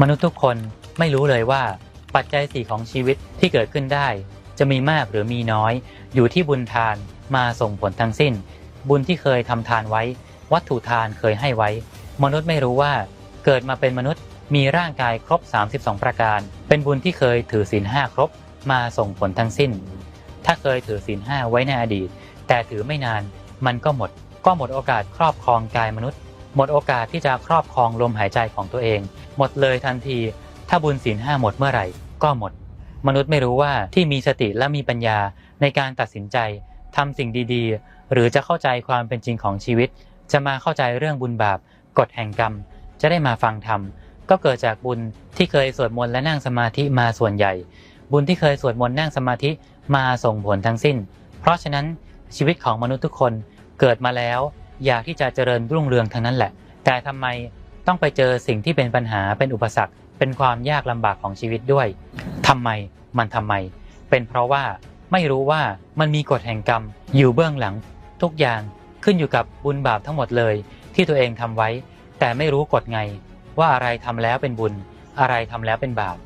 มนุษย์ทุกคนไม่รู้เลยว่า ปัจจัยสี่ของชีวิตที่เกิดขึ้นได้ จะมีมากหรือมีน้อย อยู่ที่บุญทานมาส่งผลทั้งสิ้น บุญที่เคยทำทานไว้ วัตถุทานเคยให้ไว้ มนุษย์ไม่รู้ว่า เกิดมาเป็นมนุษย์มีร่างกายครบ 32 ประการ เป็นบุญที่เคยถือศีลห้าครบมาส่งผลทั้งสิ้น ถ้าเคยถือศีลห้าไว้ในอดีต แต่ถือไม่นานมันก็หมด ก็หมดโอกาสครอบครองกายมนุษย์ หมดโอกาสที่จะครอบครองลมหายใจของตัวเอง หมดเลยทันที ถ้าบุญศีลห้าหมดเมื่อไหร่ ก็หมด มนุษย์ไม่รู้ว่าที่มีสติและมีปัญญาในการตัดสินใจทำสิ่งดี ๆ หรือจะเข้าใจความเป็นจริงของชีวิต จะมาเข้าใจเรื่องบุญบาปกฎแห่งกรรม จะได้มาฟังธรรมก็เกิดจากบุญที่เคยสวดมนต์และนั่งสมาธิมาส่วนใหญ่ บุญที่เคยสวดมนต์นั่งสมาธิมาส่งผลทั้งสิ้น เพราะฉะนั้นชีวิตของมนุษย์ทุกคนเกิดมาแล้ว อยากที่จะเจริญรุ่งเรืองทั้งนั้นแหละ แต่ทำไมต้องไปเจอสิ่งที่เป็นปัญหาเป็นอุปสรรค เป็นความยากลำบากของชีวิตด้วยทำไมมันทำไม เป็นเพราะว่าไม่รู้ว่ามันมีกฎแห่งกรรมอยู่เบื้องหลัง ทุกอย่างขึ้นอยู่กับบุญบาปทั้งหมดเลย ที่ตัวเองทำไว้ แต่ไม่รู้กฎไง ว่าอะไรทำแล้วเป็นบุญ อะไรทำแล้วเป็นบาป